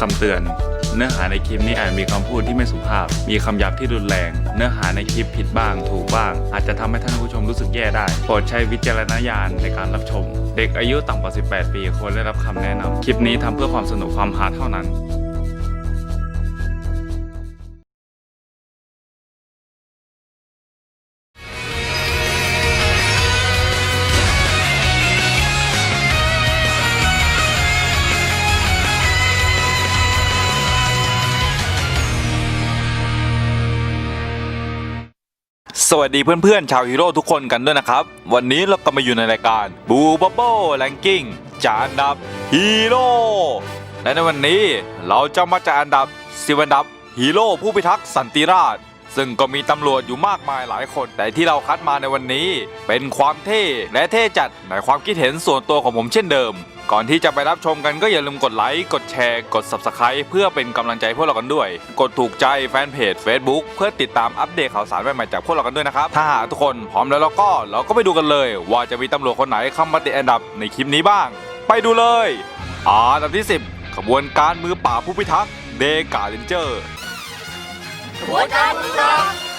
คำเตือน เนื้อหาในคลิปนี้อาจมีคำพูดที่ไม่สุภาพ มีคำหยาบที่รุนแรง เนื้อหาในคลิปผิดบ้าง ถูกบ้าง อาจจะทำให้ท่านผู้ชมรู้สึกแย่ได้ โปรดใช้วิจารณญาณในการรับชม เด็กอายุต่ำกว่า 18 ปีควรได้รับคำแนะนำคลิปนี้ทำเพื่อความสนุกความฮาเท่านั้น สวัสดีเพื่อนๆ ชาวฮีโร่ทุกคนกันด้วยนะครับ วันนี้เราก็มาอยู่ในรายการบูบับเบิลแรงกิ้งจานอันดับฮีโร่และในวันนี้เราจะมาจัดอันดับสิบอันดับฮีโร่ผู้พิทักษ์สันติราษฎร์ซึ่งก็มีตำรวจอยู่มากมายหลายคน แต่ที่เราคัดมาในวันนี้ เป็นความเท่และเท่จัดในความคิดเห็นส่วนตัวของผมเช่นเดิม ก่อนที่จะไปรับชมกันก็อย่าลืมกดไลค์กดแชร์กด Subscribe เพื่อเป็นกำลังใจพวกเรากันด้วย กดถูกใจแฟนเพจ Facebook เพื่อติดตามอัปเดตข่าวสารใหม่ๆจากพวกเรากันด้วยนะครับ ถ้าหากทุกคนพร้อมแล้วเราก็เราก็ไปดูกันเลย ว่าจะมีตำรวจคนไหนเข้ามาติดอันดับในคลิปนี้บ้าง ไปดูเลยอันดับที่ 10 ขบวนการมือป่าผู้พิทักษ์เดกาเลนเจอร์ขบวนการมือปรา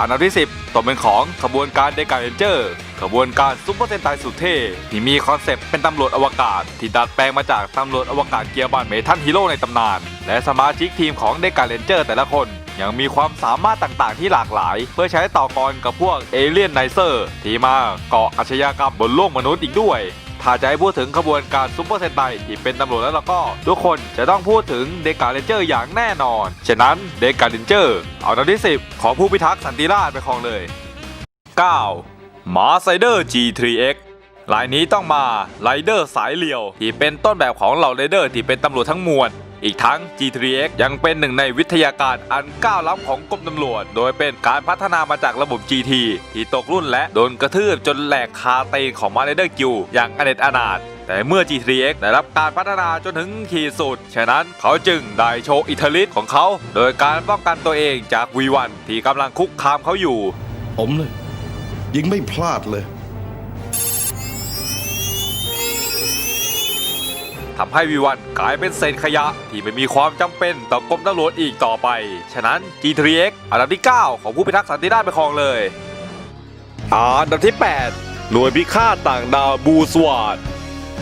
อันดับที่ 10ตกเป็นของขบวนการเดกาเรนเจอร์ขบวนการซุปเปอร์เซนไตสุดเท่ที่มีคอนเซปต์เป็นตำรวจอวกาศ ที่ดัดแปลงมาจากตำรวจอวกาศเกียร์บันเมทัลฮีโร่ในตำนาน และสมาชิกทีมของเดกาเรนเจอร์แต่ละคนยังมีความสามารถต่างๆที่หลากหลาย เพื่อใช้ต่อกรกับพวกเอเลี่ยนไนเซอร์ ที่มาเกาะอาชญากรรมบนโลกมนุษย์อีกด้วย ถ้าจะให้พูดถึงขบวนการซุปเปอร์เซนไตที่เป็นตำรวจแล้วเราก็ ทุกคนจะต้องพูดถึงเดกาเรนเจอร์อย่างแน่นอน ฉะนั้นเดกาเรนเจอร์เอาอันดับที่ 10 ของผู้พิทักษ์สันติราษฎร์ไปครองเลย 9. มาไซเดอร์ G3X ลายนี้ต้องมาไรเดอร์สายเลียว ที่เป็นต้นแบบของเหล่าไรเดอร์ที่เป็นตำรวจทั้งมวล อีกทั้ง G3X ยังเป็นหนึ่งในวิทยาการอันก้าวล้ำของกรมตำรวจ โดยเป็นการพัฒนามาจากระบบ GT ที่ตกรุ่นและโดนกระทืบจนแหลกคาเตนของมาเดอร์กิวอย่างอเนจอนาถแต่เมื่อ G3X ได้รับการพัฒนาจนถึงขีดสุด ฉะนั้นเขาจึงได้โชว์อิทธิฤทธิ์ของเขา โดยการป้องกันตัวเองจาก V1 ที่กำลังคุกคามเขาอยู่ ผมเลย ยิงไม่พลาดเลย ทำให้วีวันกลายเป็นเศษขยะที่ไม่มีความจำเป็นต่อกรมตำรวจอีกต่อไป ฉะนั้น G3X อันดับที่ 9 ของผู้พิทักษ์สันติราษฎร์ไปครองเลยอันดับที่ 8 หน่วยพิฆาตต่างดาวบูสวาด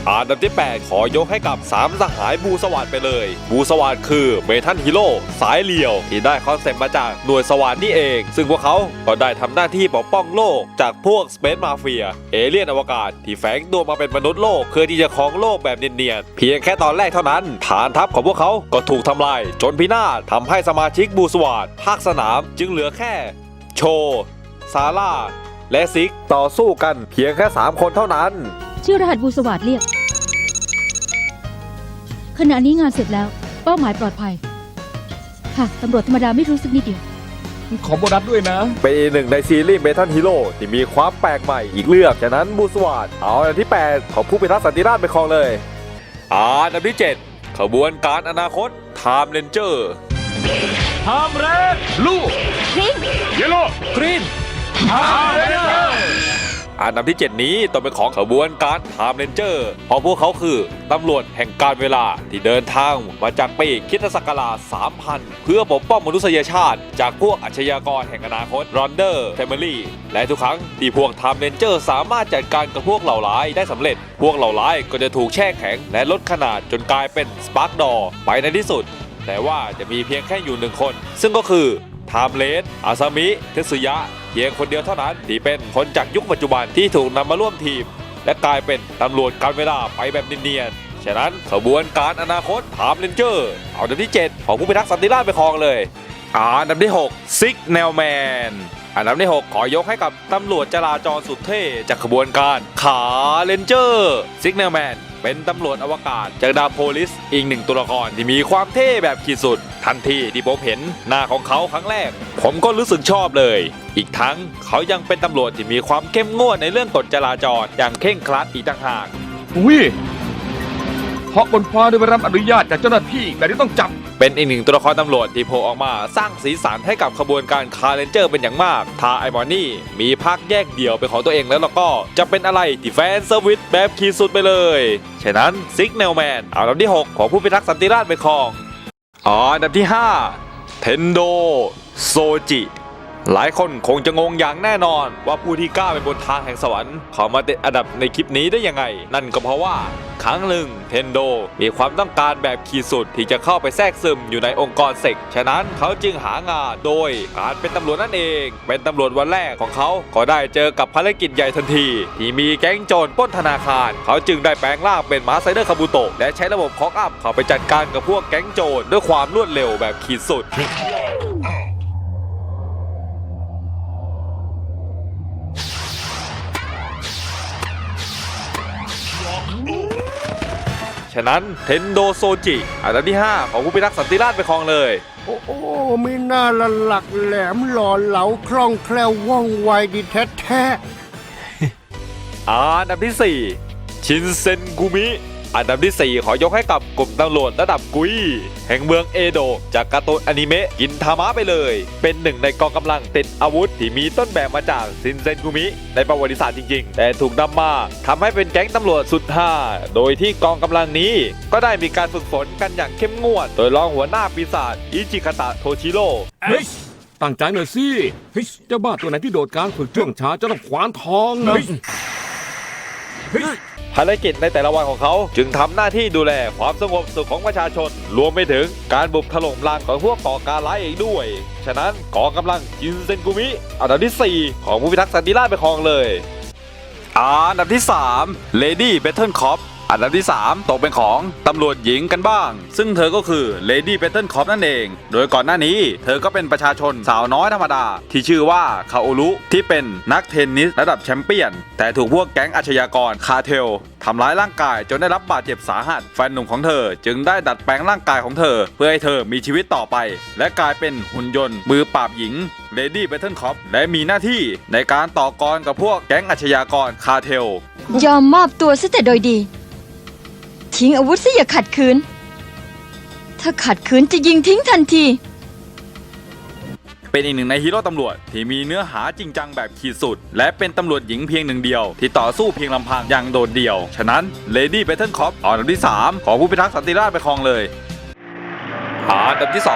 อันดับที่ 8 ขอยกให้กับ 3 สหายบูสวาดไปเลย บูสวาดคือเมทัลฮีโร่สายเลียว ที่ได้คอนเซ็ปต์มาจากหน่วยสวาดนี่เอง ซึ่งพวกเขาก็ได้ทำหน้าที่ปกป้องโลก จากพวกสเปซมาเฟีย เอเลี่ยนอวกาศ ที่แฝงตัวมาเป็นมนุษย์โลกเพื่อที่จะครองโลกแบบเนียนๆเพียงแค่ตอนแรกเท่านั้น ฐานทัพของพวกเขาก็ถูกทำลายจนพินาศทำให้สมาชิกบูสวาดภาคสนามจึงเหลือแค่ โช ซาร่าและซิกต่อสู้กันเพียงแค่ 3 คนเท่านั้น ชื่อรหัสบูสวัสดเรียก ขณะนี้งานเสร็จแล้ว เป้าหมายปลอดภัย ค่ะ ตำรวจธรรมดาไม่รู้สึกนิดเดียว ขอโบนัสด้วยนะ เป็นอีกหนึ่งในซีรีส์เมทัลฮีโร่ที่มีความแปลกใหม่อีกเลือกฉะนั้นบูสวาดเอาอันดับที่ 8 ของผู้พิทักษ์สันติราษฎร์ไปครองเลยอันดับที่ 7 ขบวนการอนาคต Time Ranger ทามเรดลูก เยลโล่กรีนทามเรด อันดับที่ 7 นี้ต้องเป็นของขบวนการ Time Ranger เพราะพวกเขาคือตำรวจแห่งการเวลาที่เดินทางมาจากปีคริดศักราช3000 เพื่อปกป้องมนุษยชาติ จากพวกอาชญากรแห่งอนาคตรอนเดอร์แฟมิลี่และทุกครั้งที่พวก Time Ranger สามารถจัดการกับพวกเหล่าร้ายได้สำเร็จ พวกเหล่าร้ายก็จะถูกแช่แข็ง และลดขนาดจนกลายเป็นสปาร์กดอไปในที่สุด แต่ว่าจะมีเพียงแค่อยู่หนึ่งคน ซึ่งก็คือไทม์เลสอาซามิ เทสึยะ พียงคนเดียวเท่านั้นที่เป็นคนจากยุคปัจจุบันที่ถูกนำมาร่วมทีม และกลายเป็นตำรวจการเวลาไปแบบเนียนๆฉะนั้นขบวนการอนาคตไทม์เลนเจอร์ เอาอันดับที่ 7 ของผู้พิทักษ์สันติราษฎร์ไปครองเลยอันดับที่ 6 ซิกแนลแมนอันดับที่ 6 ขอยกให้กับตำรวจจราจรสุดเท่จากขบวนการขาเลนเจอร์ ซิกแนลแมน เป็นตำรวจอวกาศจากดาวโพลิสอีกหนึ่งตัวละครที่มีความเท่แบบขีดสุด ทันทีที่ผมเห็นหน้าของเขาครั้งแรก ผมก็รู้สึกชอบเลย อีกทั้งเขายังเป็นตำรวจที่มีความเข้มงวดในเรื่องกฎจราจรอย่างเคร่งครัดอีกต่างหากอุ้ยเพราะบนฟ้าได้รับอนุญาตจากเจ้าหน้าที่แบบนี้ต้องจับ เป็นอีกหนึ่งตัวละครตำรวจที่โผล่ออกมาสร้างสีสันให้กับขบวนการคาร์เรนเจอร์เป็นอย่างมาก ถ้าไอมอนนี่มีภาคแยกเดี่ยวเป็นของตัวเองแล้วแล้วก็จะเป็นอะไรที่แฟนเซอร์วิสแบบขีดสุดไปเลย ฉะนั้นซิกเนลแมนเอาลำที่ 6 ของผู้พิทักษ์สันติราษฎร์ไปครองอ๋ออันดับที่ 5 เทนโดโซจิ หลายคนคงจะงงอย่างแน่นอน ว่าผู้ที่กล้าไปบนทางแห่งสวรรค์เขามาติดอันดับในคลิปนี้ได้ยังไง นั่นก็เพราะว่าครั้งหนึ่งเทนโดมีความต้องการแบบขีดสุดที่จะเข้าไปแทรกซึมอยู่ในองค์กรเซกฉะนั้นเขาจึงหางานโดยการเป็นตำรวจนั่นเอง เป็นตำรวจวันแรกของเขาก็ได้เจอกับภารกิจใหญ่ทันที ที่มีแก๊งโจรปล้นธนาคาร เขาจึงได้แปลงร่างเป็นมาไซเดอร์คาบูโตะและใช้ระบบคอกอัพเข้าไปจัดการกับพวกแก๊งโจรด้วยความรวดเร็วแบบขีดสุด ฉะนั้นเทนโดโซจิอันดับที่ 5 ของผู้พิทักษ์สันติราษฎร์ไปครองเลย โอ้โอ้มีหน้าละหลักแหลมหล่อเหลาคล่องแคล่วว่องไวดีแท้แท้ๆอันดับที่ 4 ชินเซนกุมิ อันดับที่ 4 ขอยกให้กับกลุ่มตำรวจระดับกุย แห่งเมืองเอโดะจากการ์ตูนอนิเมะกินทามะไปเลย เป็นหนึ่งในกองกำลังติดอาวุธ ที่มีต้นแบบมาจากชินเซนกุมิ ในประวัติศาสตร์จริงๆ แต่ถูกนำมาทำให้เป็นแก๊งตำรวจสุดห้าโดยที่กองกำลังนี้ ก็ได้มีการฝึกฝนกันอย่างเข้มงวด โดยรองหัวหน้าปีศาจอิจิคาตะโทชิโร่เฮ้ยตั้งใจหน่อยสิเฮ้ยเจ้าบ้าตัวไหนที่โดดกลางฝึกช่วงช้าจะต้องขวานทองนะเฮ้ย ภารกิจในแต่ละวันของเขา จึงทำหน้าที่ดูแลความสงบสุขของประชาชน รวมไปถึงการบุกถล่มลังของพวกก่อการร้ายเองด้วย ฉะนั้นกองกำลังจินเซนกุมิอันดับที่ 4 ของผู้พิทักษ์สันติราชไปครองเลยอันดับที่3 Lady Battle Cop อันดับที่ 3 ตกเป็นของตำรวจหญิงกันบ้าง ซึ่งเธอก็คือ Lady Battle Cop นั่นเอง โดยก่อนหน้านี้ เธอก็เป็นประชาชนสาวน้อยธรรมดา ที่ชื่อว่าคาโอรุที่เป็นนักเทนนิสระดับแชมเปี้ยน แต่ถูกพวกแก๊งอาชญากรคาเทลทำร้ายร่างกายจนได้รับบาดเจ็บสาหัส แฟนหนุ่มของเธอจึงได้ดัดแปลงร่างกายของเธอ เพื่อให้เธอมีชีวิตต่อไป และกลายเป็นหุ่นยนต์ มือปราบหญิง Lady Battle Cop และมีหน้าที่ในการต่อกรกับพวกแก๊งอาชญากรคาเทล ยอมมอบตัวซะแต่โดยดี ทิ้งอาวุธซะอย่าขัดขืน ถ้าขัดขืนจะยิงทิ้งทันที เป็นอีกหนึ่งในฮีโร่ตำรวจที่มีเนื้อหาจริงจังแบบขีดสุด และเป็นตำรวจหญิงเพียงหนึ่งเดียว ที่ต่อสู้เพียงลำพังอย่างโดดเดี่ยว ฉะนั้น Lady Battle Cop อันดับที่ 3 ของผู้พิทักษ์สันติราษฎร์ไปครองเลยอันดับที่ 2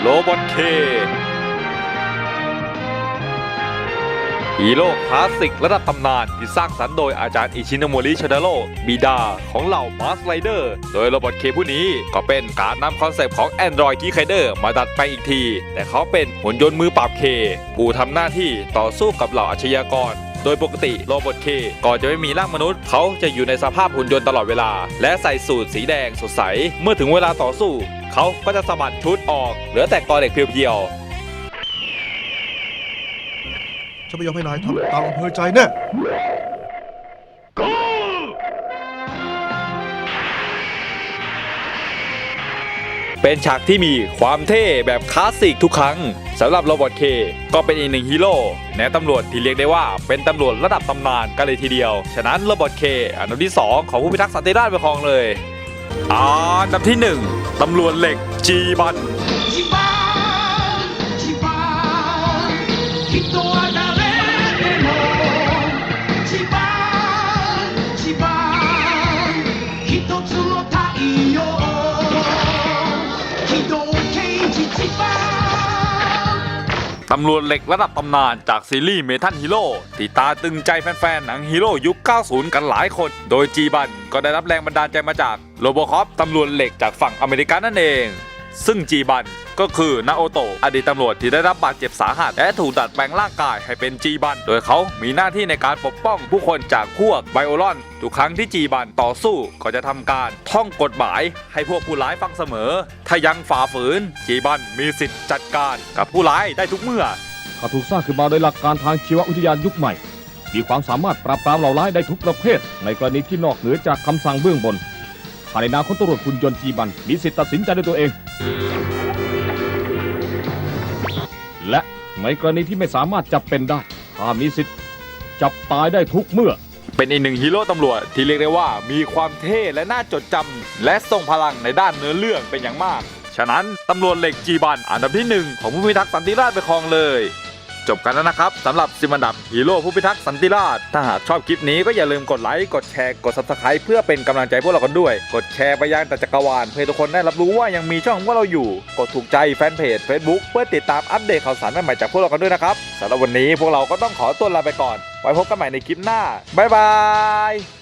โรบอทเค ฮีโร่คลาสสิกระดับตำนานที่สร้างสรรค์โดยอาจารย์อิชิโนโมริชาดาโรบิดาของเหล่ามาสไลเดอร์ โดยโรบอทเคผู้นี้ก็เป็นการนำคอนเซปต์ของ Android Key Rider มาดัดแปลงอีกที แต่เขาเป็นหุ่นยนต์มือปราบเค ผู้ทำหน้าที่ต่อสู้กับเหล่าอาชญากรโดยปกติโรบอทเคก่อนจะไม่มีร่างมนุษย์ เขาจะอยู่ในสภาพหุ่นยนต์ตลอดเวลา และใส่สูทสีแดงสดใส เมื่อถึงเวลาต่อสู้ เขาก็จะสะบัดชุดออก เหลือแต่กอเหล็กเพียวๆ ฉันไม่ยอมให้นายทำตามอำเภอใจแน่เป็นฉากที่มีความเท่แบบคลาสสิกทุกครั้งสำหรับโรบอทเคก็เป็นอีกหนึ่งฮีโร่ในตำรวจที่เรียกได้ว่าเป็นตำรวจระดับตำนานกันเลยทีเดียว ฉะนั้นโรบอทเคอันดับที่ 2 ของผู้พิทักษ์สันติราชปครองเลยอันดับที่ 1ตำรวจเหล็กจีบันจีบันจีบัน ตำรวจเหล็กระดับตำนานจากซีรีส์เมทัลฮีโร่ที่ตาตึงใจแฟนๆ หนังฮีโร่ยุค 90 กันหลายคน โดยจีบันก็ได้รับแรงบันดาลใจมาจากโรบคอปตำรวจเหล็กจากฝั่งอเมริกันนั่นเอง ซึ่งจีบัน ก็คือนาโอโตะอดีตตำรวจที่ได้รับบาดเจ็บสาหัส และถูกดัดแปลงร่างกายให้เป็นจีบัน โดยเขามีหน้าที่ในการปกป้องผู้คนจากพวกไบโอลอนทุกครั้งที่จีบันต่อสู้ก็จะทำการท่องกฎหมาย ให้พวกผู้ร้ายฟังเสมอ ถ้ายังฝ่าฝืน จีบันมีสิทธิ์จัดการกับผู้ร้ายได้ทุกเมื่อเขาถูกสร้างขึ้นมาโดยหลักการทางชีววิทยายุคใหม่ มีความสามารถปราบปรามเหล่าร้ายได้ทุกประเภท ในกรณีที่นอกเหนือจากคำสั่งเบื้องบนภายในนามของตำรวจคุณยนต์จีบันมีสิทธิ์ตัดสินใจด้วยตัวเอง และในกรณีที่ไม่สามารถจับเป็นได้ถ้ามีสิทธิ์จับตายได้ทุกเมื่อ เป็นอีกหนึ่งฮีโร่ตำรวจที่เรียกได้ว่ามีความเท่และน่าจดจำและทรงพลังในด้านเนื้อเรื่องเป็นอย่างมาก ฉะนั้นตำรวจเหล็กจีบันอันดับที่หนึ่งของผู้พิทักษ์สันติราษฎร์ไปครองเลย จบกันแล้วนะครับสำหรับซิมันดับฮีโร่ผู้พิทักษ์สันติราชถ้าหากชอบคลิปนี้ก็อย่าลืมกดไลค์กดแชร์กด s u b สไครต์เพื่อเป็นกำลังใจพวกเรากันด้วย กดแชร์ไปยังแต่จักรวาลเพื่อทุกคนได้รับรู้ว่ายังมีช่องของพวกเราอยู่ กดถูกใจแฟนเพจ Facebook เพื่อติดตามอัปเดตข่าวสารใหม่ๆจากพวกเรากันด้วยนะครับสำหรับวันนี้พวกเราก็ต้องขอตัวลาไปก่อน ไว้พบกันใหม่ในคลิปหน้าบ๊ายบาย